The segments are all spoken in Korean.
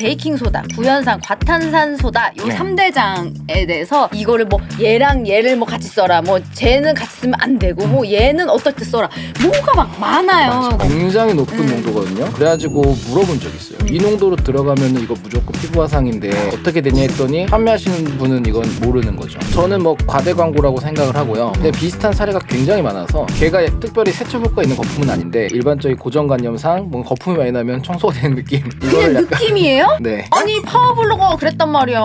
베이킹 소다, 구연산, 과탄산 소다 요 네. 삼대장에 대해서 이거를 뭐 얘랑 얘를 뭐 같이 써라. 뭐 쟤는 같이 쓰면 안 되고 뭐 얘는 어떨 때 써라. 뭐가 막 많아요. 굉장히 높은 음. 농도거든요. 그래가지고 물어본 적 있어요. 이 농도로 들어가면 이거 무조건 피부 화상인데 어떻게 되냐 했더니 판매하시는 분은 이건 모르는 거죠. 저는 뭐 과대 광고라고 생각을 하고요. 근데 비슷한 사례가 굉장히 많아서 걔가 특별히 세척 효과 있는 거품은 아닌데 일반적인 고정관념상 뭔가 거품이 많이 나면 청소가 되는 느낌. 그냥 이거를 약간 느낌이에요? 네. 아니 파워블로거가 그랬단 말이야.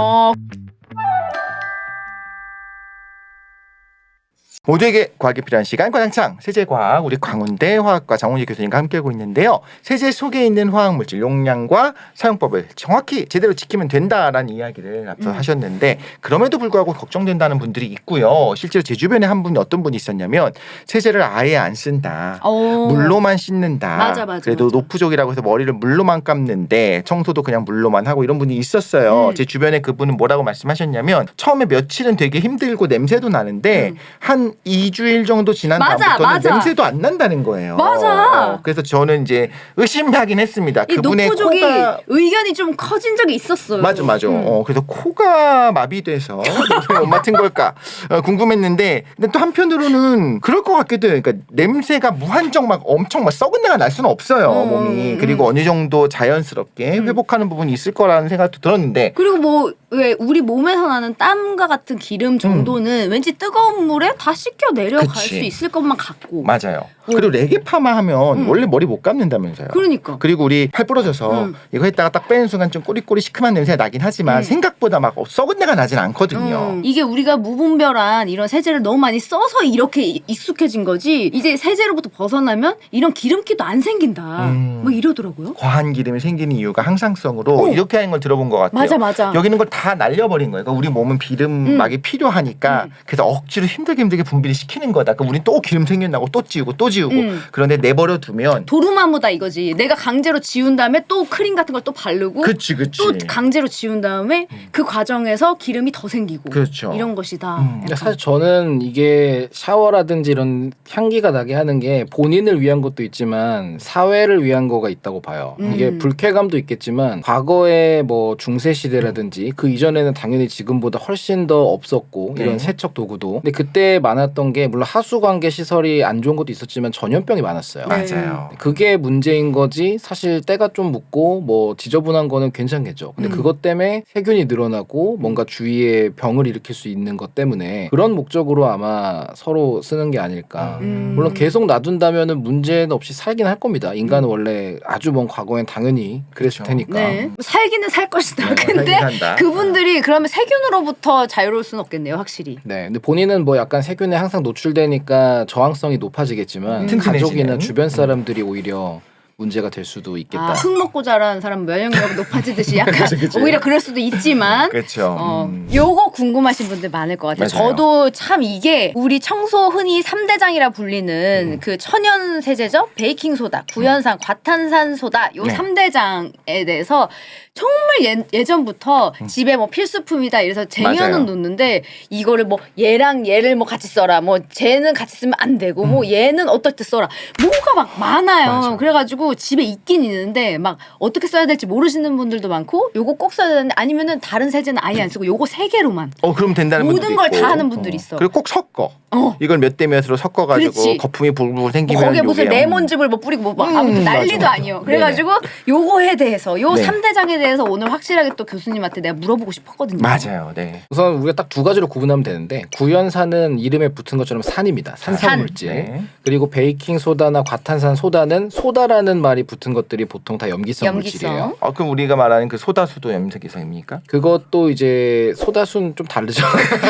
모두에게 과학이 필요한 시간 과장창 세제과학 우리 광운대 화학과 장훈희 교수님과 함께하고 있는데요. 세제 속에 있는 화학 물질 용량과 사용법을 정확히 제대로 지키면 된다라는 이야기를 앞서 음. 하셨는데 그럼에도 불구하고 걱정된다는 분들이 있고요. 실제로 제 주변에 한 분이 어떤 분이 있었냐면 세제를 아예 안 쓴다. 어. 물로만 씻는다. 맞아, 맞아, 그래도 맞아. 노프족이라고 해서 머리를 물로만 감는데 청소도 그냥 물로만 하고 이런 분이 있었어요. 음. 제 주변에 그분은 뭐라고 말씀하셨냐면 처음에 며칠은 되게 힘들고 냄새도 나는데 음. 한 2주일 정도 지난 맞아, 다음부터는 맞아. 냄새도 안 난다는 거예요. 맞아. 어, 그래서 저는 이제 의심하긴 했습니다. 이 그분의 노프족이 코가 의견이 좀 커진 적이 있었어요. 맞아 맞아. 음. 어, 그래서 코가 마비돼서 냄새가 못 맡은 걸까 어, 궁금했는데 근데 또 한편으로는 그럴 것 같기도 해요. 그러니까 냄새가 무한정 막 엄청 막 썩은 내가 날 수는 없어요 음, 몸이. 음. 그리고 어느 정도 자연스럽게 음. 회복하는 부분이 있을 거라는 생각도 들었는데 그리고 뭐 왜 우리 몸에서 나는 땀과 같은 기름 정도는 왠지 뜨거운 물에 다 씻겨 내려갈 음. 그치. 수 있을 것만 같고. 맞아요. 어. 그리고 레게 파마 하면 음. 원래 머리 못 감는다면서요. 그러니까. 그리고 우리 팔 부러져서 음. 이거 했다가 딱 빼는 순간 좀 꼬리꼬리 시큼한 냄새가 나긴 하지만 음. 생각보다 막 썩은 내가 나진 않거든요. 음, 이게 우리가 무분별한 이런 세제를 너무 많이 써서 이렇게 이- 익숙해진 거지. 이제 세제로부터 벗어나면 이런 기름기도 안 생긴다. 음. 뭐 이러더라고요. 과한 기름이 생기는 이유가 항상성으로 어. 이렇게 하는 걸 들어본 것 같아요. 맞아 맞아. 여기 있는 걸 다 날려버린 거예요. 그러니까 우리 몸은 기름막이 필요하니까 음. 그래서 억지로 힘들게 힘들게 분비를 시키는 거다. 그럼 우린 또 기름 생겨나고 또 지우고 또 지우고 음. 그런데 내버려 두면 도루마무다 이거지. 내가 강제로 지운 다음에 또 크림 같은 걸 또 바르고 그치 그치. 또 강제로 지운 다음에 음. 그 과정에서 기름이 더 생기고 그렇죠. 이런 것이다. 음. 근데 사실 저는 이게 샤워라든지 이런 향기가 나게 하는 게 본인을 위한 것도 있지만 사회를 위한 거가 있다고 봐요. 음. 이게 불쾌감도 있겠지만 과거에 뭐 중세 시대라든지 그 이전에는 당연히 지금보다 훨씬 더 없었고 네. 이런 세척 도구도. 근데 그때 많 았던 게 물론 하수 관계 시설이 안 좋은 것도 있었지만 전염병이 많았어요. 네. 맞아요. 그게 문제인 거지 사실 때가 좀 묻고 뭐 지저분한 거는 괜찮겠죠. 근데 음. 그것 때문에 세균이 늘어나고 뭔가 주위에 병을 일으킬 수 있는 것 때문에 그런 목적으로 아마 서로 쓰는 게 아닐까. 음. 물론 계속 놔둔다면은 문제는 없이 살긴 할 겁니다. 인간은 원래 아주 먼 과거엔 당연히 그랬을 그렇죠. 테니까. 네. 살기는 살 것이다. 네, 근데 살긴 산다. 그분들이 그러면 세균으로부터 자유로울 수는 없겠네요, 확실히. 네, 근데 본인은 뭐 약간 세균에 항상 노출되니까 저항성이 높아지겠지만 음. 가족이나. 주변 사람들이 오히려 문제가 될 수도 있겠다. 아, 흙 먹고 자란 사람 면역력이 높아지듯이 약간 그치, 그치. 오히려 그럴 수도 있지만 그렇죠. 어, 음. 요거 궁금하신 분들 많을 것 같아요. 맞아요. 저도 참 이게 우리 청소 흔히 삼대장이라 불리는 음. 그 천연 세제죠? 베이킹 소다, 구연산, 과탄산 소다 요 네. 삼대장에 대해서 정말 예, 전부터 집에 뭐 필수품이다 이래서 쟁여는 음. 맞아요. 놓는데 이거를 뭐 얘랑 얘를 뭐 같이 써라. 뭐 쟤는 같이 쓰면 안 되고 뭐 얘는 어떨 때 써라. 뭐가 막 많아요. 음. 맞아. 그래가지고 집에 있긴 있는데 막 어떻게 써야 될지 모르시는 분들도 많고 요거 꼭 써야 되는데 아니면은 다른 세제는 아예 안 쓰고 요거 세 개로만. 어 그럼 된다는 모든 분들이 걸. 다 하는 분들이 있어. 그리고 꼭 섞어. 어. 이걸 몇 대 몇으로 섞어가지고 그렇지. 거품이 불불 뭐 생기면 거기에 무슨 요게, 음. 레몬즙을 뭐 뿌리고 뭐막 음, 아무튼 난리도 맞아. 아니요. 그래가지고 요거에 대해서 요 네. 삼대장에 대해서 오늘 확실하게 또 교수님한테 내가 물어보고 싶었거든요. 맞아요. 네. 우선 우리가 딱 두 가지로 구분하면 되는데 구연산은 이름에 붙은 것처럼 산입니다. 산성 산. 물질. 네. 그리고 베이킹 소다나 과탄산 소다는 소다라는 말이 붙은 것들이 보통 다 염기성, 염기성. 물질이에요. 어 그럼 우리가 말하는 그 소다수도 염색이상입니까? 그것도 이제 소다수는 좀 다르죠.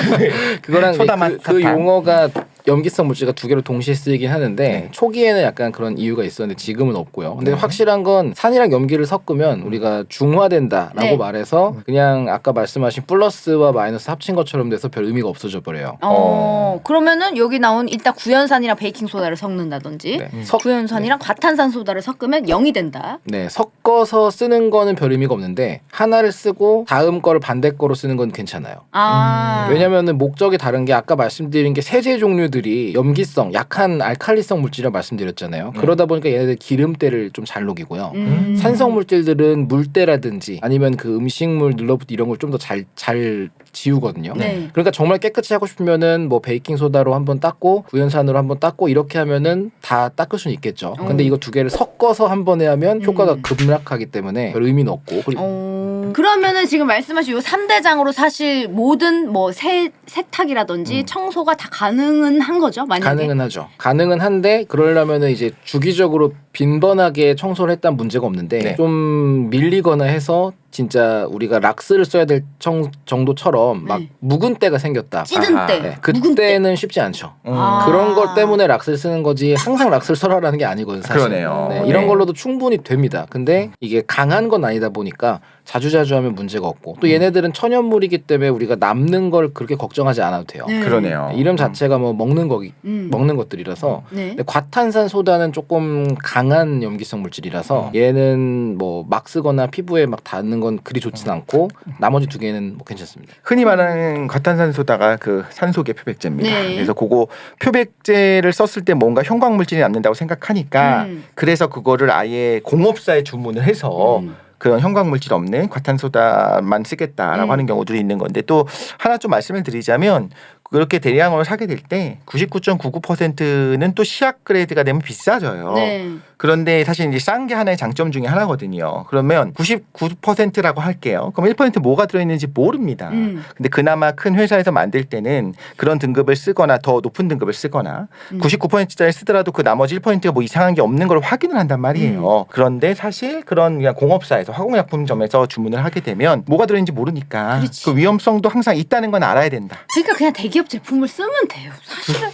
그거랑 소다맛 그, 그. 용어가 염기성 물질과 두 개로 동시에 쓰이긴 하는데 네. 초기에는 약간 그런 이유가 있었는데 지금은 없고요. 근데 네. 확실한 건 산이랑 염기를 섞으면 우리가 중화된다라고 네. 말해서 그냥 아까 말씀하신 플러스와 마이너스 합친 것처럼 돼서 별 의미가 없어져 버려요. 어, 그러면은 여기 나온 일단 구연산이랑 베이킹 소다를 섞는다든지 네. 음. 석- 구연산이랑 과탄산 소다를 섞으면 0이 된다. 네, 섞어서 쓰는 거는 별 의미가 없는데 하나를 쓰고 다음 거를 반대 거로 쓰는 건 괜찮아요. 아. 왜냐면은 목적이 다른 게 아까 말씀드린 게 세제 종류들 이 재료들이 염기성, 약한 알칼리성 물질이라 고 말씀드렸잖아요. 네. 그러다 보니까 얘네들 기름때를 좀 잘 녹이고요. 음. 산성 물질들은 물때라든지 아니면 그 음식물 눌러붙 이런 걸 좀 더 잘 잘 지우거든요. 네. 그러니까 정말 깨끗이 하고 싶으면은 뭐 베이킹 소다로 한번 닦고 구연산으로 한번 닦고 이렇게 하면은 다 닦을 수는 있겠죠. 근데 음. 이거 두 개를 섞어서 한 번에 하면 음. 효과가 급락하기 때문에 별 의미는 없고 그리고 어... 그러면은 지금 말씀하신 요 3대장으로 사실 모든 뭐 세, 세탁이라든지 청소가 다 가능은 한 거죠? 만약에? 가능은 하죠. 가능은 한데 그러려면은 이제 주기적으로 빈번하게 청소를 했다는 문제가 없는데 네. 좀 밀리거나 해서 진짜 우리가 락스를 써야 될 청, 정도처럼 막 네. 묵은 때가 생겼다. 찌든. 때, 네, 묵은 때. 그때는 쉽지 않죠. 음. 아. 그런 것 때문에 락스를 쓰는 거지 항상 락스를 써라라는 게 아니거든요. 사실. 그러네요. 네, 네. 이런 걸로도 충분히 됩니다. 근데 이게 강한 건 아니다 보니까 자주자주 하면 문제가 없고 또 얘네들은 천연물이기 때문에 우리가 남는 걸 그렇게 걱정하지 않아도 돼요. 네. 그러네요. 이름 자체가 뭐 먹는 거기 음. 먹는 것들이라서 네. 근데 과탄산 소다는 조금 강한 염기성 물질이라서 얘는 뭐 막 쓰거나 피부에 막 닿는 건 그리 좋진 않고 나머지 두 개는 뭐 괜찮습니다. 흔히 말하는 과탄산소다가 그 산소계 표백제입니다. 네. 그래서 그거 표백제를 썼을 때 뭔가 형광 물질이 남는다고 생각하니까 음. 그래서 그거를 아예 공업사에 주문을 해서 음. 그런 형광 물질 없는 과탄소다만 쓰겠다라고 음. 하는 경우들이 있는 건데 또 하나 좀 말씀을 드리자면 그렇게 대량으로 사게 될 때 99.99%는 또 시약 그레이드가 되면 비싸져요. 네. 그런데 사실 이제 싼 게 하나의 장점 중에 하나거든요. 그러면 99%라고 할게요. 그럼 1% 뭐가 들어있는지 모릅니다. 음. 근데 그나마 큰 회사에서 만들 때는 그런 등급을 쓰거나 더 높은 등급을 쓰거나 음. 99%짜리 쓰더라도 그 나머지 1%가 뭐 이상한 게 없는 걸 확인을 한단 말이에요. 음. 그런데 사실 그런 그냥 공업사에서 화공약품점에서 주문을 하게 되면 뭐가 들어있는지 모르니까 그렇지. 그 위험성도 항상 있다는 건 알아야 된다. 그러니까 그냥 대기업 제품을 쓰면 돼요. 사실은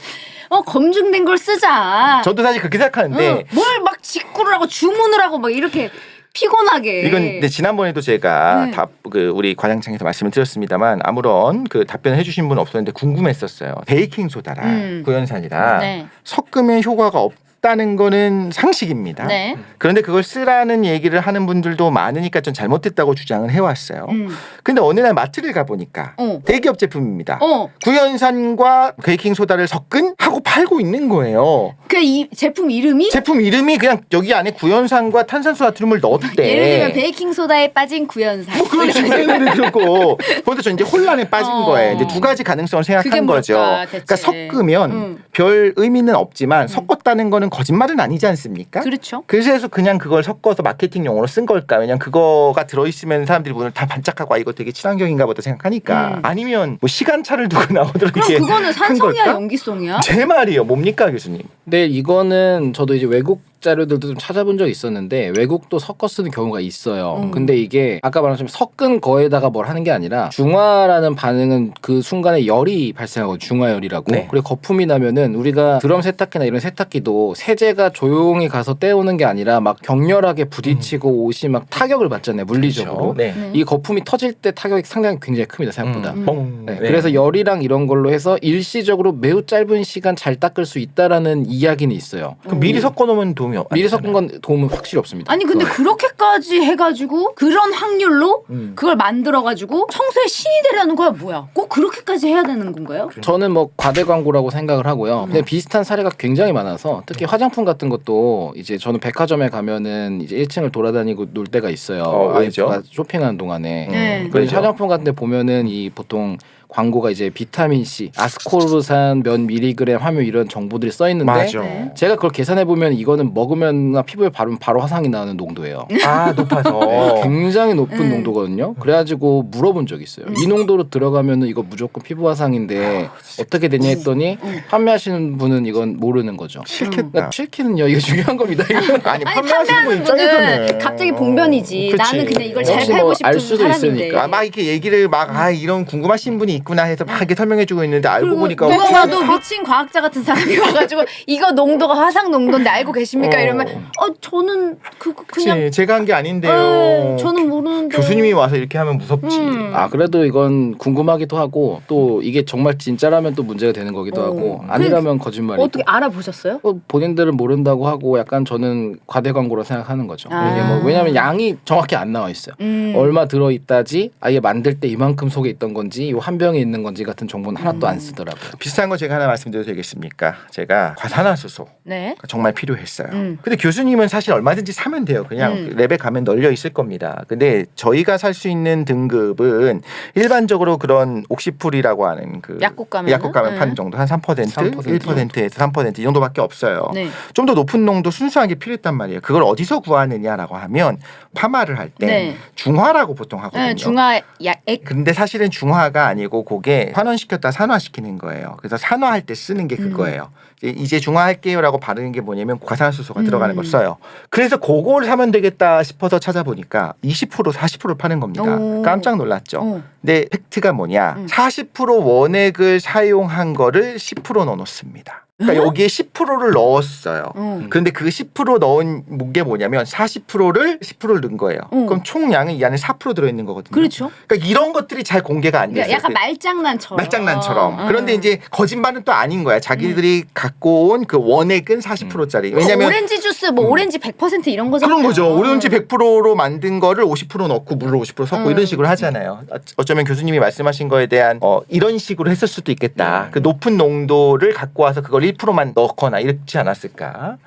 어 검증된 걸 쓰자. 저도 사실 그렇게 생각하는데 어, 뭘막 직구를 하고 주문을 하고 막 이렇게 피곤하게. 이건 근데 지난번에도 제가 네. 답 그 우리 과장창에서 말씀을 드렸습니다만 아무런 그 답변을 해주신 분 없었는데 궁금했었어요. 베이킹 소다랑 음. 구연산이랑 네. 섞으면 효과가 없 다는 거는 상식입니다. 네. 그런데 그걸 쓰라는 얘기를 하는 분들도 많으니까 좀 잘못됐다고 주장을 해왔어요. 음. 근데 어느 날 마트를 가보니까 어. 대기업 제품입니다. 어. 구연산과 베이킹 소다를 섞은 하고 팔고 있는 거예요. 그 이 제품 이름이 제품 이름이 그냥 여기 안에 구연산과 탄산수 나트륨을 넣었대. 예를 들면 베이킹 소다에 빠진 구연산. 뭐 그런 식으로 그렇고 그런데 저 이제 혼란에 빠진 어. 거예요. 이제 두 가지 가능성을 생각한 뭘까, 거죠. 대체? 그러니까 섞으면 음. 별 의미는 없지만 섞었다는 거는 거짓말은 아니지 않습니까? 그렇죠. 그래서 그냥 그걸 섞어서 마케팅 용어로 쓴 걸까? 왜냐면 그거가 들어있으면 사람들이 오늘 다 반짝하고 아 이거 되게 친환경인가 보다 생각하니까 음. 아니면 뭐 시간차를 두고 나오더라도 그럼 이게 그거는 산성이야 걸까? 연기성이야? 제 말이요 뭡니까 교수님? 근데 이거는 저도 이제 외국 자료들도 좀 찾아본 적이 있었는데 외국도 섞어 쓰는 경우가 있어요. 음. 근데 이게 아까 말한 것처럼 섞은 거에다가 뭘 하는 게 아니라 중화라는 반응은 그 순간에 열이 발생하고 중화열이라고. 네. 그리고 거품이 나면은 우리가 드럼 세탁기나 이런 세탁기도 세제가 조용히 가서 떼오는 게 아니라 막 격렬하게 부딪히고 옷이 막 타격을 받잖아요. 물리적으로. 네. 네. 이 거품이 터질 때 타격이 상당히 굉장히 큽니다 생각보다. 음. 뻥. 네, 네. 그래서 열이랑 이런 걸로 해서 일시적으로 매우 짧은 시간 잘 닦을 수 있다라는 이야기는 있어요. 그럼 미리 섞어 놓으면 도움 이 없. 미리 섞은 건 도움은 확실히 없습니다. 아니 근데 그렇게까지 해가지고 그런 확률로 음. 그걸 만들어가지고 청소에 신이 되려는 거야 뭐야? 꼭 그렇게까지 해야 되는 건가요? 저는 뭐 과대 광고라고 생각을 하고요. 근데 비슷한 사례가 굉장히 많아서 특히 화장품 같은 것도 이제 저는 백화점에 가면은 이제 1층을 돌아다니고 놀 때가 있어요. 어, 왜죠? 아이가 쇼핑하는 동안에. 네. 그래서 왜죠? 화장품 같은 데 보면은 이 보통 광고가 이제 비타민 C, 아스코르산 몇 밀리그램 함유 이런 정보들이 써 있는데 맞아. 네. 제가 그걸 계산해 보면 이거는 먹으면나 피부에 바르면 바로 화상이 나는 농도예요. 아 높아서. 네, 굉장히 높은 음. 농도거든요. 그래가지고 물어본 적이 있어요. 음. 이 농도로 들어가면은 이거 무조건 피부 화상인데 어떻게 되냐 했더니 음. 판매하시는 분은 이건 모르는 거죠. 싫겠다. 그러니까 싫기는요. 이거 중요한 겁니다. 이거. 아니 아니 판매하시는 분 판매하는 입장에서는 분은 갑자기 봉변이지. 그치. 나는 그냥 이걸 잘 혹시 팔고 뭐 싶은 알 수도 사람인데. 있으니까. 아, 막 이렇게 얘기를 막 아 이런 궁금하신 분이 있구나 해서 막 이렇게 설명해주고 있는데 알고 보니까 누가 어떻게 봐도 미친 과학자 같은 사람이 와가지고 이거 농도가 화상 농도인데 알고 계십니까? 어. 이러면 어 저는 그 그냥 그치, 제가 한 게 아닌데요. 에, 저는 모르는데 교수님이 와서 이렇게 하면 무섭지. 음. 아 그래도 이건 궁금하기도 하고 또 이게 정말 진짜라면 또 문제가 되는 거기도 어. 하고 아니라면 거짓말이고. 어떻게 알아보셨어요? 어, 본인들은 모른다고 하고 약간 저는 과대 광고라 생각하는 거죠. 아. 이게 뭐 왜냐하면 양이 정확히 안 나와 있어요. 음. 얼마 들어 있다지 아예 만들 때 이만큼 속에 있던 건지 이 한 병에 있는 건지 같은 정보는 하나도 음. 안 쓰더라고요. 비슷한 거 제가 하나 말씀드려도 되겠습니까? 제가 과산화수소 네. 정말 필요했어요. 음. 근데 교수님은 사실 얼마든지 사면 돼요. 그냥 음. 랩에 가면 널려 있을 겁니다. 근데 저희가 살 수 있는 등급은 일반적으로 그런 옥시풀이라고 하는 그 약국 가면 약국 가면 파는 정도 한 3%, 3% 1%에서 3%이 정도밖에 없어요. 네. 좀더 높은 농도 순수하게 필요했단 말이에요. 그걸 어디서 구하느냐라고 하면 파마를 할때 네. 중화라고 보통 하거든요. 네, 중화 약액 근데 사실은 중화가 아니고 그게 환원시켰다 산화시키는 거예요. 그래서 산화할 때 쓰는 게 음. 그거예요. 이제- 이제 중화할게요라고 바르는 게 뭐냐면 과산화수소가 음. 들어가는 걸 써요. 그래서 그걸 사면 되겠다 싶어서 찾아보니까 20% 40% 파는 겁니다. 오. 깜짝 놀랐죠. 어. 근데 팩트가 뭐냐? 음. 40% 원액을 사용한 거를 10% 넣어놓습니다. 그러니까 여기에 10%를 넣었어요. 어. 근데 그 10% 넣은 게 뭐냐면 40%를 10%를 넣은 거예요. 어. 그럼 총량이 이 안에 4% 들어있는 거거든요. 그렇죠. 그러니까 이런 것들이 잘 공개가 안 그러니까 됐어요. 약간 그 말장난처럼. 말장난처럼. 음. 그런데 이제 거짓말은 또 아닌 거야. 자기들이 갖고 온 그 원액은 40%짜리. 뭐 왜냐면 오렌지 주스 뭐 음. 오렌지 100% 이런 거잖아요. 그런 거죠. 오렌지 100%로 만든 거를 50% 넣고 물을 50% 섞고 음. 이런 식으로 하잖아요. 어- 어쩌면 교수님이 말씀하신 거에 대한 어, 이런 식으로 했을 수도 있겠다. 네. 그 높은 농도를 갖고 와서 그걸 1%만 넣거나 이렇지 않았을까라는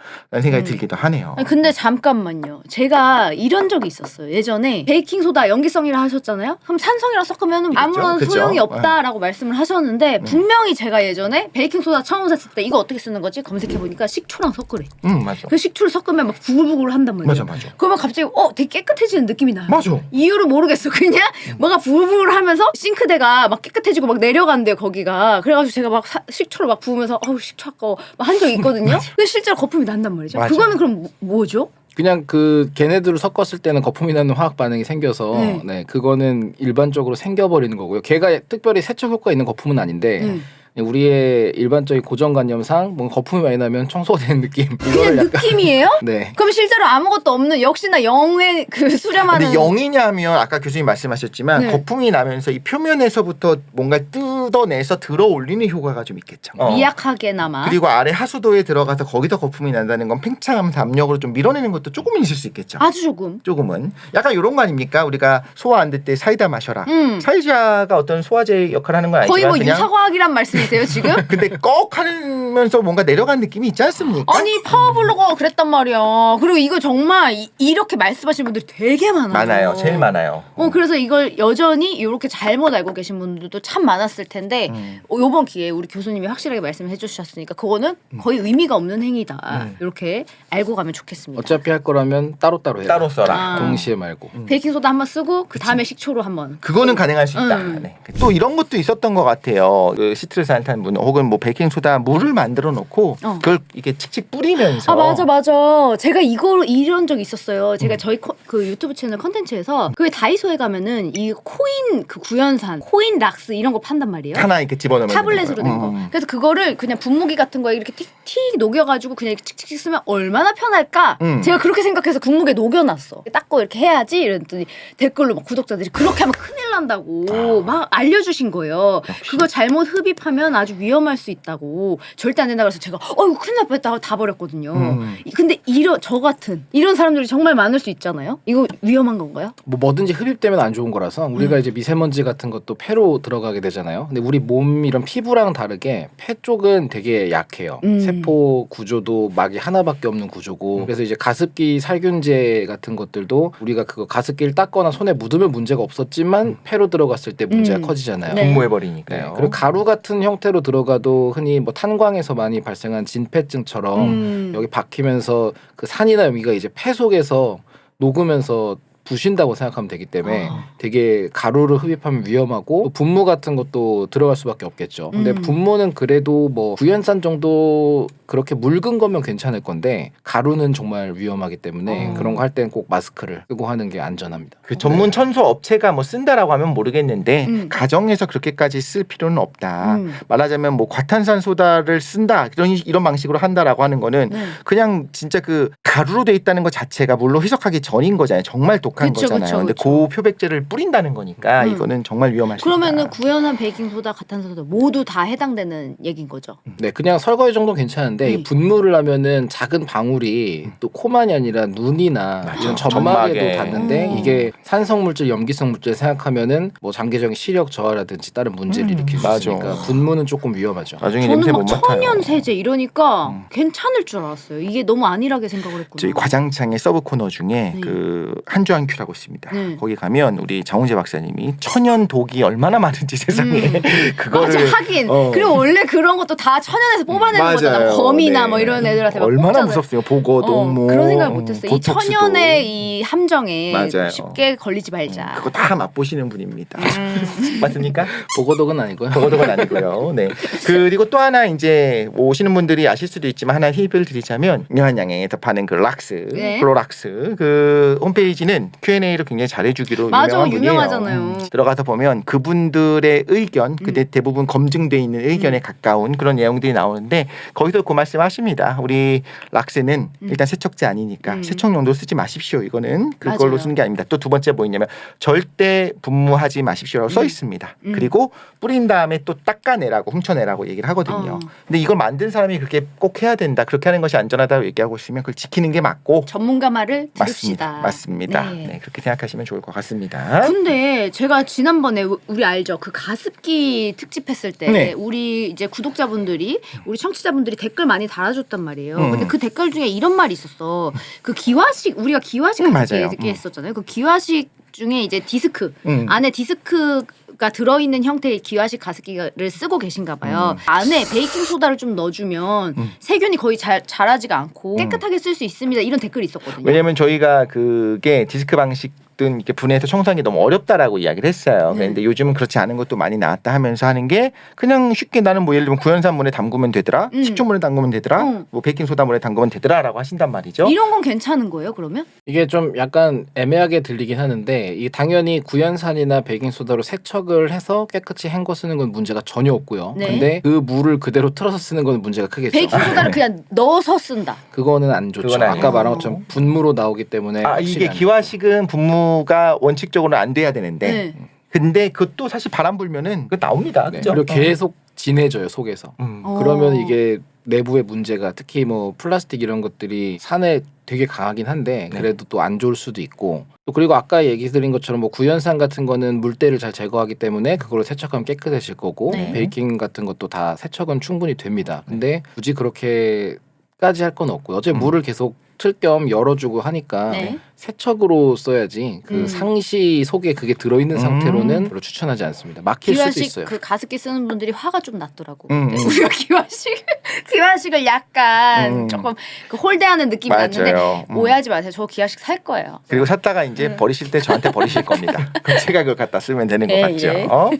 생각이 음. 들기도 하네요. 아니, 근데 잠깐만요. 제가 이런 적이 있었어요. 예전에 베이킹 소다 연기성이라 하셨잖아요. 그럼 산성이랑 섞으면 아무런 그죠? 소용이 네. 없다라고 말씀을 하셨는데 분명히 제가 예전에 베이킹 소다 처음 샀을 때 이거 어떻게 쓰는 거지 검색해 보니까 식초랑 섞으래. 음 맞아. 그 식초를 섞으면 막 부글부글 한단 말이에요. 맞아 맞아. 그러면 갑자기 어 되게 깨끗해지는 느낌이 나요. 맞아. 이유를 모르겠어. 그냥 뭐가 부글부글 하면서 싱크대가 막 깨끗해지고 막 내려간대요 거기가. 그래가지고 제가 막 사- 식초를 막 부으면서 어우 식초 아까워 한 적이 있거든요. 근데 실제로 거품이 난단 말이죠. 맞아. 그거는 그럼 뭐- 뭐죠? 그냥 그 걔네들을 섞었을 때는 거품이 나는 화학 반응이 생겨서 네. 네. 그거는 일반적으로 생겨버리는 거고요. 걔가 특별히 세척 효과 있는 거품은 아닌데 네. 우리의 일반적인 고정관념상 뭔가 거품이 많이 나면 청소가 되는 느낌. 그냥 이거를 약간 느낌이에요? 네. 그럼 실제로 아무것도 없는 역시나 영의 그 수렴하는 근데 영이냐면 아까 교수님 말씀하셨지만 네. 거품이 나면서 이 표면에서부터 뭔가 뜯어내서 들어 올리는 효과가 좀 있겠죠. 어. 미약하게나마 그리고 아래 하수도에 들어가서 거기서 거품이 난다는 건 팽창하면서 압력으로 좀 밀어내는 것도 조금은 있을 수 있겠죠. 아주 조금. 조금은 약간 이런 거 아닙니까? 우리가 소화 안 될 때 사이다 마셔라. 음. 사이다가 어떤 소화제 역할을 하는 건 아니지만 거의 뭐 그냥 유사과학이란 말씀 이세요 지금? 근데 꺽 하 면서 뭔가 내려간 느낌이 있지 않습니까? 아니 파워블로거가 그랬단 말이야. 그리고 이거 정말 이, 렇게 말씀하시는 분들이 되게 많아요. 많아요. 제일 많아요. 어 그래서 이걸 여전히 이렇게 잘못 알고 계신 분들도 참 많았을 텐데 음. 어, 요번 기회에 우리 교수님이 확실하게 말씀해 주셨으니까 그거는 거의 의미가 없는 행위다. 음. 이렇게 알고 가면 좋겠습니다. 어차피 할 거라면 따로따로 해요. 따로 써라. 아. 동시에 말고. 베이킹 소다 한번 쓰고 그. 다음에 식초로 한번. 그거는 가능할 수 있다. 음. 네. 또 이런 것도 있었던 것 같아요. 그 시트르산탄 혹은 뭐 베이킹 소다 물을 만들어 놓고 어. 그걸 이게 칙칙 뿌리면서 아 맞아 맞아. 제가 이거 이런 적 있었어요. 음. 제가 저희 커- 그 유튜브 채널 컨텐츠에서 그 다이소에 가면은 이 코인 그 구연산, 코인 락스 이런 거 판단 말이에요. 하나 이렇게 집어넣으면 타블렛으로 된 거. 음. 그래서 그거를 그냥 분무기 같은 거에 이렇게 틱틱 녹여가지고 그냥 이렇게 칙칙 쓰면 얼마나 편할까? 음. 제가 그렇게 생각해서 분무기에 녹여놨어. 닦고 이렇게 해야지 이랬더니 댓글로 막 구독자들이 그렇게 하면 큰일 난다고 막 알려주신 거예요. 그거 잘못 흡입하면 아주 위험할 수 있다고 절대 안 된다 그래서 제가 어이구 큰일 날 뻔했다 다 버렸거든요. 음. 이- 근데 이런 저 같은 이런 사람들이 정말 많을 수 있잖아요. 이거 위험한 건가요? 뭐 뭐든지 흡입되면 안 좋은 거라서 음. 우리가 이제 미세먼지 같은 것도 폐로 들어가게 되잖아요. 근데 우리 몸 이런 피부랑 다르게 폐 쪽은 되게 약해요. 음. 세포 구조도 막이 하나밖에 없는 구조고 그래서 이제 가습기 살균제 같은 것들도 우리가 그거 가습기를 닦거나 손에 묻으면 문제가 없었지만 폐로 들어갔을 때 문제가 음. 커지잖아요. 네. 분무해 네. 버리니까요. 그리고 가루 같은 형태로 들어가도 흔히 뭐 탄광에 서 많이 발생한 진폐증처럼 음. 여기 박히면서 그 산이나 여기가 이제 폐 속에서 녹으면서 부신다고 생각하면 되기 때문에 아. 되게 가루를 흡입하면 위험하고 또 분무 같은 것도 들어갈 수밖에 없겠죠. 근데 음. 분무는 그래도 뭐 구연산 정도 그렇게 묽은 거면 괜찮을 건데 가루는 정말 위험하기 때문에 어. 그런 거할 때는 꼭 마스크를 쓰고 하는 게 안전합니다. 그 전문 천소 업체가 뭐 쓴다라고 하면 모르겠는데 음. 가정에서 그렇게까지 쓸 필요는 없다. 음. 말하자면 뭐 과탄산 소다를 쓴다 이런 이런 방식으로 한다라고 하는 거는 네. 그냥 진짜 그 가루로 돼 있다는 것 자체가 물로 희석하기 전인 거잖아요. 정말 독 속한 그쵸, 거잖아요. 그쵸, 근데 그쵸. 고 표백제를 뿌린다는 거니까 음. 이거는 정말 위험할 수 그러면은 있다. 구연한 베이킹소다, 가탄소다 모두 다 해당되는 얘기인 거죠. 네, 그냥 설거지 정도 괜찮은데 네. 이 분무를 하면은 작은 방울이 또 코만이 아니라 눈이나 맞아. 이런 점막에도 점막에. 닿는데 음. 이게 산성 물질, 염기성 물질 생각하면은 뭐 장기적인 시력 저하라든지 다른 문제를 음, 일으킬 수 맞아. 있으니까 분무는 조금 위험하죠. 나중에 저는 냄새 막못 맡아요. 천연 세제 이러니까 음. 괜찮을 줄 알았어요. 이게 너무 안일하게 생각을 했구나. 저희 과장창의 서브 코너 중에 네. 그 한주 한 큐라고 있습니다. 네. 거기 가면 우리 장훈재 박사님이 천연 독이 얼마나 많은지 세상에 음. 그거를 맞아 하긴 어. 그리고 원래 그런 것도 다 천연에서 뽑아내는 맞아요. 거잖아 범이나 네. 뭐 이런 애들한테 막 얼마나 뽑잖아요. 무섭어요. 보고도 어, 뭐 그런 생각을 못했어요. 이. 천연의 이 함정에 맞아요. 쉽게 걸리지 말자. 그거 다 맛보시는 분입니다. 음. 맞습니까? 보고독은 아니고요. 그거도건 아니고요. 네. 그리고 또 하나 이제 오시는 분들이 아실 수도 있지만 하나 팁을 드리자면 묘한양에서 파는 그 락스, 네. 클로락스 그 홈페이지는 Q&A를 굉장히 잘해주기로 맞아, 유명한 분이에요. 유명하잖아요. 음. 들어가서 보면 그분들의 의견, 그때 대부분 검증돼 있는 의견에 가까운 그런 내용들이 나오는데 거기서 그 말씀하십니다. 우리 락스는 음. 일단 세척제 아니니까 음. 세척용도 쓰지 마십시오. 이거는 그걸로 맞아요. 쓰는 게 아닙니다. 또 두 번째 뭐있냐면 절대 분무하지 마십시오라고 써 있습니다. 음. 그리고 뿌린 다음에 또 닦아내라고 훔쳐내라고 얘기를 하거든요. 어. 근데 이걸 만든 사람이 그렇게 꼭 해야 된다. 그렇게 하는 것이 안전하다고 얘기하고 있으면 그걸 지키는 게 맞고 전문가 말을 맞습니다. 들읍시다. 맞습니다. 네. 네, 그렇게 생각하시면 좋을 것 같습니다. 근데 제가 지난번에 우- 우리 알죠 그 가습기 특집 했을 때 네. 우리 이제 구독자분들이 우리 청취자분들이 댓글 많이 달아줬단 말이에요. 음. 근데 그 댓글 중에 이런 말이 있었어. 그 기화식 우리가 기화식 음, 가습기 맞아요. 얘기 음. 했었잖아요. 그 기화식 중에 이제 디스크 음. 안에 디스크 가 들어있는 형태의 기화식 가습기를 쓰고 계신가 봐요. 안에 베이킹 소다를 좀 넣어주면 음. 세균이 거의 잘 자라지가 않고 음. 깨끗하게 쓸 수 있습니다. 이런 댓글이 있었거든요. 왜냐면 저희가 그게 디스크 방식 든 이렇게 분해해서 청소하는 게 너무 어렵다라고 이야기를 했어요. 네. 그런데 요즘은 그렇지 않은 것도 많이 나왔다 하면서 하는 게 그냥 쉽게 나는 뭐 예를 들면 구연산물에 담그면 되더라, 음. 식초물에 담그면 되더라, 음. 뭐 베이킹 소다물에 담그면 되더라라고 하신단 말이죠. 이런 건 괜찮은 거예요? 그러면? 이게 좀 약간 애매하게 들리긴 하는데 이 당연히 구연산이나 베이킹 소다로 세척을 해서 깨끗이 헹궈 쓰는 건 문제가 전혀 없고요. 네. 근데 그 물을 그대로 틀어서 쓰는 건 문제가 크겠죠. 베이킹 소다를 그냥 넣어서 쓴다. 그거는 안 좋죠. 그건 아니에요. 아까 말한 것처럼 분무로 나오기 때문에 아 확실히 이게 안 기화식은 분무 가 원칙적으로는 안 돼야 되는데, 네. 근데 그것도 사실 바람 불면은 그 나옵니다. 네. 그죠? 그리고 계속 진해져요 속에서. 음. 어. 그러면 이게 내부의 문제가 특히 뭐 플라스틱 이런 것들이 산에 되게 강하긴 한데 네. 그래도 또 안 좋을 수도 있고 또 그리고 아까 얘기 드린 것처럼 뭐 구연산 같은 거는 물때를 잘 제거하기 때문에 그걸로 세척하면 깨끗해질 거고 네. 베이킹 같은 것도 다 세척은 충분히 됩니다. 근데 굳이 그렇게까지 할 건 없고요. 어차피 음. 물을 계속 틀 겸 열어주고 하니까 네. 세척으로 써야지 그 음. 상시 속에 그게 들어있는 음. 상태로는 별로 추천하지 않습니다. 막힐 수도 기화식 있어요. 그 가습기 쓰는 분들이 화가 좀 났더라고. 음, 음. 우리가 기화식 기화식을 약간 음. 조금 그 홀대하는 느낌이 났는데 맞아요. 음. 오해하지 마세요. 저 기화식 살 거예요. 그리고 샀다가 이제 네. 버리실 때 저한테 버리실 겁니다. 그럼 제가 그걸 갖다 쓰면 되는 것 예, 같죠. 예. 어?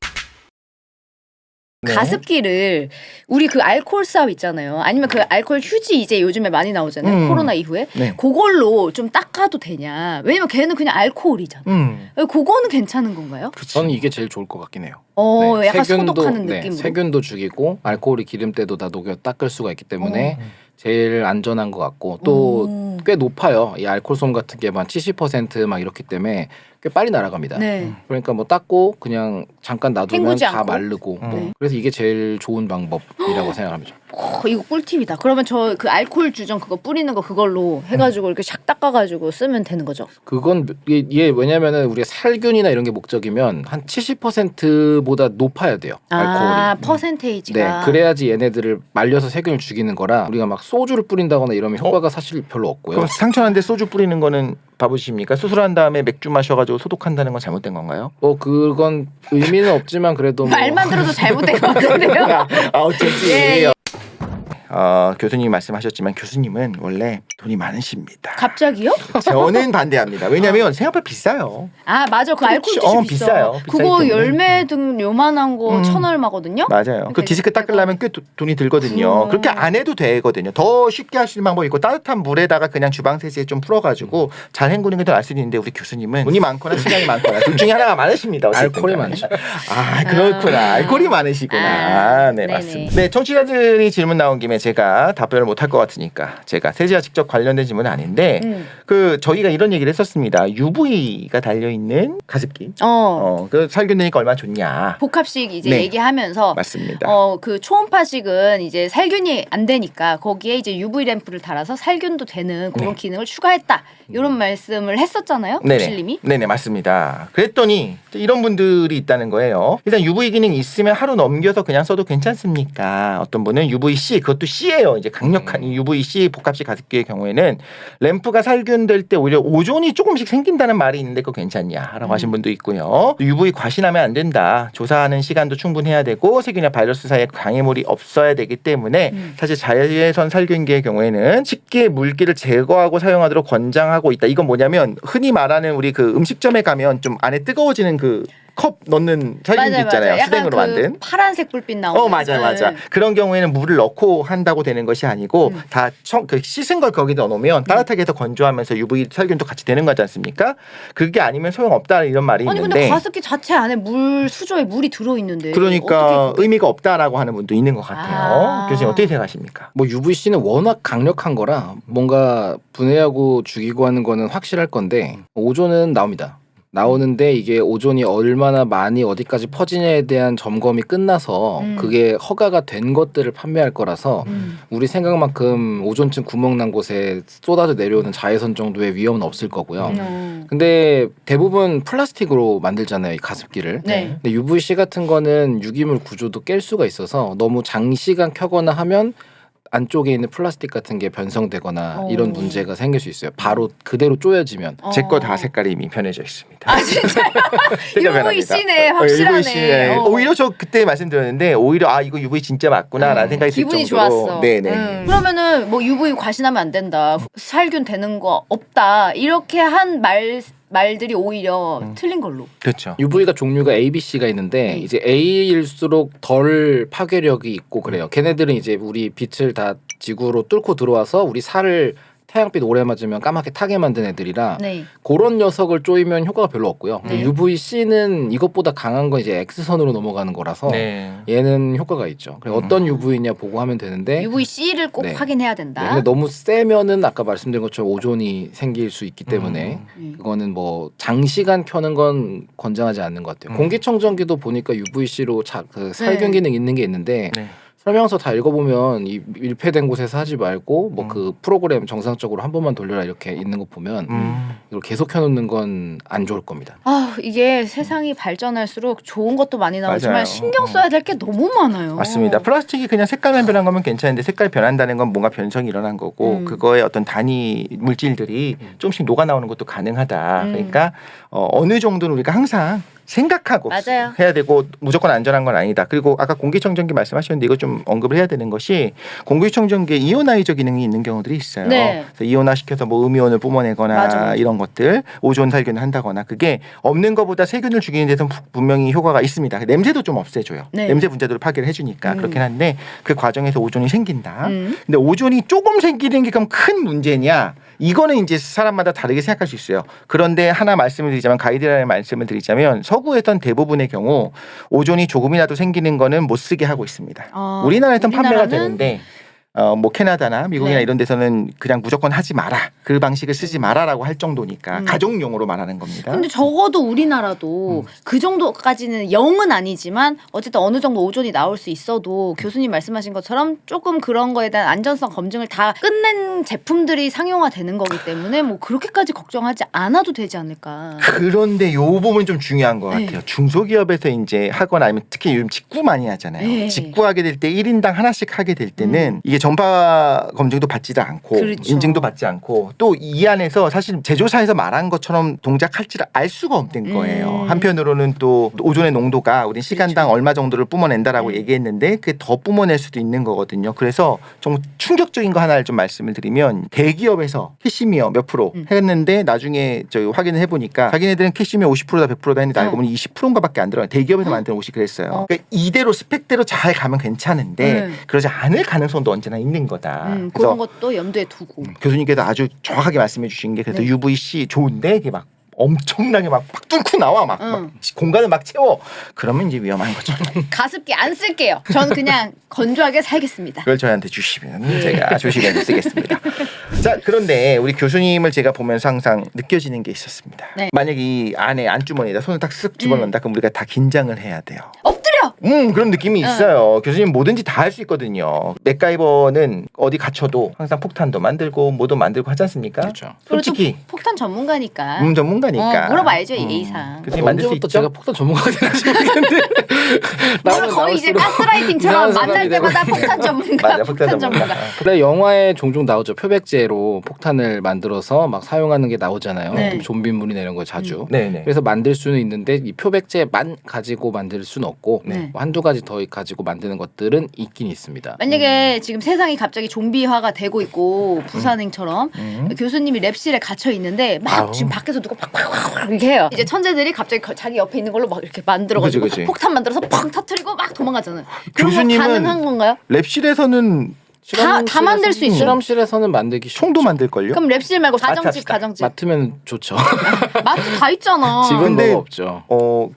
네. 가습기를 우리 그 알코올 삽 있잖아요. 아니면 그 알코올 휴지 이제 요즘에 많이 나오잖아요. 음. 코로나 이후에 네. 그걸로 좀 닦아도 되냐? 왜냐면 걔는 그냥 알코올이잖아. 음. 그거는 괜찮은 건가요? 그치. 저는 이게 제일 좋을 것 같긴 해요. 어, 네, 약간 세균도- 소독하는 네, 느낌으로. 세균도 죽이고 알코올이 기름때도 다 녹여 닦을 수가 있기 때문에 어. 제일 안전한 것 같고 또 오. 꽤 높아요. 이 알코올솜 같은 게만 70%막 이렇게 때문에 꽤 빨리 날아갑니다. 네. 그러니까 뭐 닦고 그냥 잠깐 놔두면 다 않고? 마르고 뭐 네. 그래서 이게 제일 좋은 방법이라고 생각합니다. 어, 이거 꿀팁이다. 그러면 저 그 알코올 주정 그거 뿌리는 거 그걸로 해가지고 이렇게 샥 닦아가지고 쓰면 되는 거죠. 그건 이게, 이게 왜냐면은 우리가 살균이나 이런 게 목적이면 한 70%보다 높아야 돼요. 알코올이. 아 네, 퍼센테이지가. 그래야지 얘네들을 말려서 세균을 죽이는 거라 우리가 막 소주를 뿌린다거나 이러면 효과가 사실 별로 없고요. 그럼 상처난데 소주 뿌리는 거는 바보십니까? 수술한 다음에 맥주 마셔가지고 소독한다는 건 잘못된 건가요? 뭐 그건 의미는 없지만 그래도 뭐 말만 들어도 잘못된 것 같은데요. 아 어쩐지. 예, 예. 어, 교수님이 말씀하셨지만 교수님은 원래 돈이 많으십니다. 갑자기요? 저는 반대합니다. 왜냐하면 생각보다 비싸요. 아 맞아 그 알코올 그렇죠. 주스 어, 비싸. 비싸요. 비싸기 그거 때문에. 열매 등 요만한 거 음. 천 얼마거든요. 맞아요. 그 디스크 닦으려면 꽤 도- 돈이 들거든요. 음. 그렇게 안 해도 되거든요. 더 쉽게 할 수 있는 방법이 있고 따뜻한 물에다가 그냥 주방 세제에 좀 풀어가지고 잘 헹구는 게 더 나을 수도 있는데 우리 교수님은 돈이 많거나 시간이 많거나 둘 중에 하나가 많으십니다. 어쨌든 알코올이 간에. 많죠. 아 그렇구나. 아. 알코올이 많으시구나. 아, 네 네네. 맞습니다. 네 청취자들이 질문 나온 김에 제가 답변을 못할 것 같으니까 제가 세제와 직접 관련된 질문은 아닌데 음. 그 저희가 이런 얘기를 했었습니다. UV가 달려 있는 가습기. 어. 어, 그 살균 되니까 얼마 나 좋냐. 복합식 이제 네. 얘기하면서 맞습니다. 어 그 초음파식은 이제 살균이 안 되니까 거기에 이제 UV 램프를 달아서 살균도 되는 그런 네. 기능을 추가했다 이런 말씀을 했었잖아요, 네네. 복실님이. 네네 맞습니다. 그랬더니 또 이런 분들이 있다는 거예요. 일단 UV 기능 있으면 하루 넘겨서 그냥 써도 괜찮습니까? 어떤 분은 UVC 그것도 C예요. 이제 강력한 이 UVC 복합식 가습기의 경우에는 램프가 살균될 때 오히려 오존이 조금씩 생긴다는 말이 있는데 그거 괜찮냐라고 음. 하신 분도 있고요. UV 과신하면 안 된다. 조사하는 시간도 충분해야 되고 세균이나 바이러스 사이에 방해물이 없어야 되기 때문에 음. 사실 자외선 살균기의 경우에는 쉽게 물기를 제거하고 사용하도록 권장하고 있다. 이건 뭐냐면 흔히 말하는 우리 그 음식점에 가면 좀 안에 뜨거워지는 그 컵 넣는 살균기 있잖아요. 약간 수댕으로 그 만든. 파란색 불빛 나오는. 어 맞아 맞아 네. 그런 경우에는 물을 넣고 한다고 되는 것이 아니고 음. 다그 씻은 걸 거기다 넣으면 따뜻하게 해서 건조하면서 UV 살균도 같이 되는 거지 않습니까? 그게 아니면 소용 없다 이런 말이 아니 있는데 근데 가습기 자체 안에 물 수조에 물이 들어 있는데. 그러니까 의미가 없다라고 하는 분도 있는 것 같아요. 아. 교수님 어떻게 생각하십니까? 뭐 UVC는 워낙 강력한 거라 뭔가 분해하고 죽이고 하는 거는 확실할 건데 오존은 나옵니다. 나오는데 이게 오존이 얼마나 많이 어디까지 퍼지냐에 대한 점검이 끝나서 음. 그게 허가가 된 것들을 판매할 거라서 음. 우리 생각만큼 오존층 구멍 난 곳에 쏟아져 내려오는 자외선 정도의 위험은 없을 거고요. 음. 근데 대부분 플라스틱으로 만들잖아요, 이 가습기를. 네. 근데 UVC 같은 거는 유기물 구조도 깰 수가 있어서 너무 장시간 켜거나 하면 안쪽에 있는 플라스틱 같은 게 변성되거나 어. 이런 문제가 생길 수 있어요. 바로 그대로 쪼여지면. 어. 제거 다 색깔이 이미 변해져 있습니다. 아 진짜요? 색깔 변합니다. UVC네 어, 확실하네. UVC, 네. 어. 오히려 저 그때 말씀드렸는데 오히려 아 이거 UV 진짜 맞구나라는 음, 생각이 들 기분이 정도로 좋았어. 네네. 음. 그러면은 뭐 UV 과신하면 안 된다. 살균 되는 거 없다. 이렇게 한 말 말들이 오히려 음. 틀린 걸로. 그렇죠. UV가 종류가 A, B, C가 있는데 네. 이제 A일수록 덜 파괴력이 있고 그래요. 걔네들은 이제 우리 빛을 다 지구로 뚫고 들어와서 우리 살을 태양빛 오래 맞으면 까맣게 타게 만든 애들이라 네. 그런 녀석을 쪼이면 효과가 별로 없고요. 네. UVC는 이것보다 강한 건 이제 X선으로 넘어가는 거라서 네. 얘는 효과가 있죠. 그래 음. 어떤 UV냐 보고 하면 되는데 UVC를 꼭 네. 확인해야 네, 된다. 근데 너무 세면은 아까 말씀드린 것처럼 오존이 생길 수 있기 때문에 음. 음. 그거는 뭐 장시간 켜는 건 권장하지 않는 것 같아요. 음. 공기청정기도 보니까 UVC로 자, 그 살균 네. 기능 있는 게 있는데 네. 설명서 다 읽어보면 이 밀폐된 곳에서 하지 말고 뭐 음. 그 프로그램 정상적으로 한 번만 돌려라 이렇게 있는 거 보면 음. 이걸 계속 켜놓는 건 안 좋을 겁니다. 아 이게 세상이 발전할수록 좋은 것도 많이 나오지만 맞아요. 신경 어. 써야 될 게 너무 많아요. 맞습니다. 플라스틱이 그냥 색깔만 변한 거면 괜찮은데 색깔 변한다는 건 뭔가 변성이 일어난 거고 음. 그거의 어떤 단위 물질들이 조금씩 녹아 나오는 것도 가능하다. 음. 그러니까 어, 어느 정도는 우리가 항상 생각하고 맞아요. 해야 되고 무조건 안전한 건 아니다. 그리고 아까 공기청정기 말씀하셨는데 이거 좀 언급을 해야 되는 것이 공기청정기에 이온하이저 기능이 있는 경우들이 있어요. 네. 그래서 이온화 시켜서 뭐 음이온을 뿜어내거나 맞아. 이런 것들 오존 살균을 한다거나 그게 없는 것보다 세균을 죽이는 데서 분명히 효과가 있습니다. 냄새도 좀 없애줘요. 네. 냄새 분자들을 파괴를 해주니까 음. 그렇긴 한데 그 과정에서 오존이 생긴다. 음. 근데 오존이 조금 생기는 게 그럼 큰 문제냐? 이거는 이제 사람마다 다르게 생각할 수 있어요. 그런데 하나 말씀을 드리자면 가이드라인을 말씀을 드리자면 서구에선 대부분의 경우 오존이 조금이라도 생기는 거는 못 쓰게 하고 있습니다. 어, 우리나라에선 판매가 우리나라는 되는데 어, 뭐 캐나다나 미국이나 네. 이런 데서는 그냥 무조건 하지 마라. 그 방식을 쓰지 마라라고 할 정도니까 음. 가정용으로 말하는 겁니다. 근데 적어도 우리나라도 음. 그 정도까지는 0은 아니지만 어쨌든 어느 정도 오존이 나올 수 있어도 교수님 말씀하신 것처럼 조금 그런 거에 대한 안전성 검증을 다 끝낸 제품들이 상용화되는 거기 때문에 뭐 그렇게까지 걱정하지 않아도 되지 않을까. 그런데 요 부분 좀 중요한 것 네. 같아요. 중소기업에서 이제 하거나 아니면 특히 요즘 직구 많이 하잖아요. 네. 직구하게 될 때 1인당 하나씩 하게 될 때는 이게 전파 검증도 받지도 않고 그렇죠. 인증도 받지 않고 또 이 안에서 사실 제조사에서 말한 것처럼 동작할지를 알 수가 없는 거예요. 음. 한편으로는 또 오존의 농도가 우린 시간당 얼마 정도를 뿜어낸다라고 음. 얘기했는데 그게 더 뿜어낼 수도 있는 거거든요. 그래서 좀 충격적인 거 하나를 좀 말씀을 드리면 대기업에서 캐시미어 몇 프로 음. 했는데 나중에 저 확인을 해보니까 자기네들은 캐시미어 50%다 100%다 했는데 알고 어. 보니 20%인가밖에 안 들어요. 대기업에서 만드는 옷이 그랬어요. 어. 그러니까 이대로 스펙대로 잘 가면 괜찮은데 네. 그러지 않을 가능성도 언제나 있는 거다. 음, 그래서 그런 것도 염두에 두고. 교수님께서 아주 정확하게 말씀해 주신 게 그래서 네. UVC 좋은데 이게 막 엄청나게 막, 막 뚫고 나와 막, 응. 막 공간을 막 채워 그러면 이제 위험한 거죠. 가습기 안 쓸게요. 저는 그냥 건조하게 살겠습니다. 그걸 저희한테 주시면 제가 조식에 쓰겠습니다. 자 그런데 우리 교수님을 제가 보면서 항상 느껴지는 게 있었습니다. 네. 만약 이 안에 안주머니에다 손을 딱 쓱 집어넣는다 그럼 우리가 다 긴장을 해야 돼요. 엎드려. 음 그런 느낌이 있어요. 교수님 뭐든지 다 할 수 있거든요. 맥가이버는 어디 갇혀도 항상 폭탄도 만들고 뭐도 만들고 하지 않습니까? 그렇죠. 솔직히 폭탄 전문가니까. 음 전문가니까. 어, 물어봐야죠 음. 예의상. 교수님 만들 수 언제부터 있죠? 제가 폭탄 전문가가 되는지 모르겠는데 오늘 거의 이제 나올수록 가스라이팅처럼 이상한 만날 사람이 되고. 때마다 폭탄 전문가, 맞아, 폭탄 전문가. 그래 영화에 종종 나오죠 표백제로 폭탄을 만들어서 막 사용하는 게 나오잖아요. 네. 좀비물이나 이런 거 자주. 네네. 그래서 만들 수는 있는데 이 표백제만 가지고 만들 수는 없고 네. 뭐 한두 가지 더 가지고 만드는 것들은 있긴 있습니다. 만약에 지금 세상이 갑자기 좀비화가 되고 있고 부산행처럼 음. 교수님이 랩실에 갇혀 있는데 막 아우. 지금 밖에서 누가 팍팍팍 이렇게 해요. 이제 천재들이 갑자기 거- 자기 옆에 있는 걸로 막 이렇게 만들어가지고 그치, 그치. 폭탄 만들어서 팡 터트리고 막 도망가잖아요. 그런 거 교수님은 가능한 건가요? 랩실에서는 다- 다 만들 수 있어요? 실험실에서는 만들기. 총도 만들 걸요? 그럼 랩실 말고 가정집 합시다. 가정집 맡으면 좋죠. 마트 다 있잖아. 집은 근데- 뭐가 없죠. 어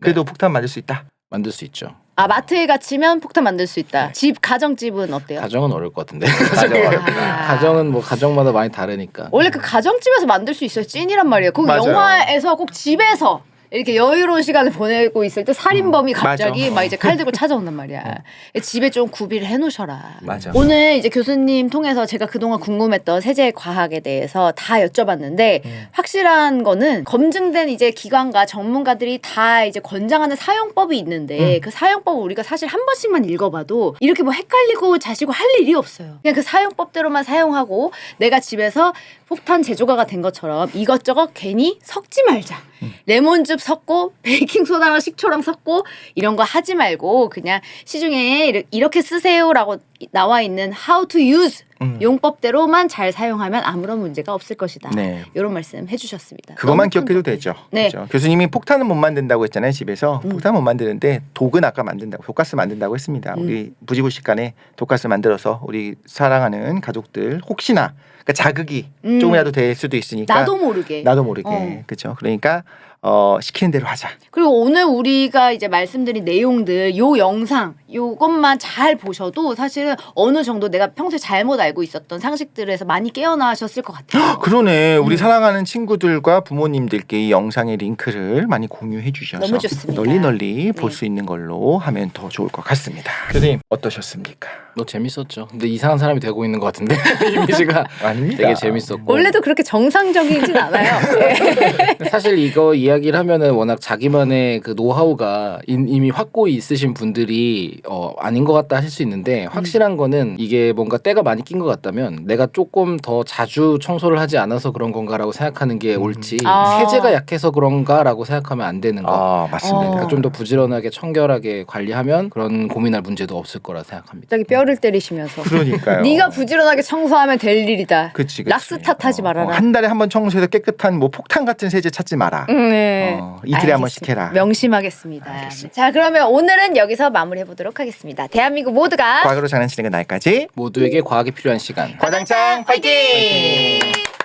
그래도 폭탄 만들 수 있다. 만들 수 있죠. 아 마트에 갇히면 폭탄 만들 수 있다. 집 가정집은 어때요? 가정은 어려울 것 같은데. 아. 가정은 뭐 가정마다 많이 다르니까. 원래 그 가정집에서 만들 수 있어요. 찐이란 말이에요. 꼭 맞아요. 영화에서 꼭 집에서 이렇게 여유로운 시간을 보내고 있을 때 살인범이 갑자기 맞아. 막 이제 칼 들고 찾아온단 말이야. 집에 좀 구비를 해놓으셔라. 맞아. 오늘 이제 교수님 통해서 제가 그동안 궁금했던 세제 과학에 대해서 다 여쭤봤는데 확실한 거는 검증된 이제 기관과 전문가들이 다 이제 권장하는 사용법이 있는데 그 사용법을 우리가 사실 한 번씩만 읽어봐도 이렇게 뭐 헷갈리고 자시고 할 일이 없어요. 그냥 그 사용법대로만 사용하고 내가 집에서 폭탄 제조가가 된 것처럼 이것저것 괜히 섞지 말자. 레몬즙 섞고 베이킹 소다랑 식초랑 섞고 이런 거 하지 말고 그냥 시중에 이렇게 쓰세요라고 나와 있는 how to use 음. 용법대로만 잘 사용하면 아무런 문제가 없을 것이다. 네. 이런 말씀 해주셨습니다. 그것만 기억해도. 되죠. 네. 그렇죠? 교수님이 폭탄은 못 만든다고 했잖아요. 집에서 음. 폭탄 못 만드는데 독은 아까 만든다고 독가스 만든다고 했습니다. 음. 우리 부지불식간에 독가스 만들어서 우리 사랑하는 가족들 혹시나 그러니까 자극이 음. 조금이라도 될 수도 있으니까 나도 모르게. 나도 모르게 어. 그렇죠. 그러니까 어, 시키는 대로 하자. 그리고 오늘 우리가 이제 말씀드린 내용들, 요 영상, 요것만 잘 보셔도 사실은 어느 정도 내가 평소에 잘못 알고 있었던 상식들에서 많이 깨어나셨을 것 같아요. 그러네. 우리 음. 사랑하는 친구들과 부모님들께 이 영상의 링크를 많이 공유해 주셔서 너무 좋습니다. 널리 널리 볼 네. 수 있는 걸로 하면 더 좋을 것 같습니다. 교수님 어떠셨습니까? 뭐 재밌었죠. 근데 이상한 사람이 되고 있는 것 같은데 이미지가 아닙니다. 되게 재밌었고. 원래도 그렇게 정상적이진 않아요. 네. 사실 이거 이 야기를 하면은 워낙 자기만의 그 노하우가 이- 이미 확고히 있으신 분들이 어 아닌 것 같다 하실 수 있는데 확실한 거는 이게 뭔가 때가 많이 낀 것 같다면 내가 조금 더 자주 청소를 하지 않아서 그런 건가라고 생각하는 게 옳지 아. 세제가 약해서 그런가라고 생각하면 안 되는 거. 아 맞습니다. 어. 그러니까 좀더 부지런하게 청결하게 관리하면 그런 고민할 문제도 없을 거라 생각합니다. 갑자기 뼈를 때리시면서 그러니까요. 네가 부지런하게 청소하면 될 일이다. 그치, 그치. 락스 탓하지 말아라. 어, 한 달에 한 번 청소해서 깨끗한 뭐 폭탄 같은 세제 찾지 마라. 네. 어, 이틀에 한 번씩 알겠습니다. 해라. 명심하겠습니다. 알겠습니다. 자, 그러면 오늘은 여기서 마무리해 보도록 하겠습니다. 대한민국 모두가 과거로 장난치는 건 날까지 모두에게 과학이 필요한 시간. 과장창 파이팅! 파이팅!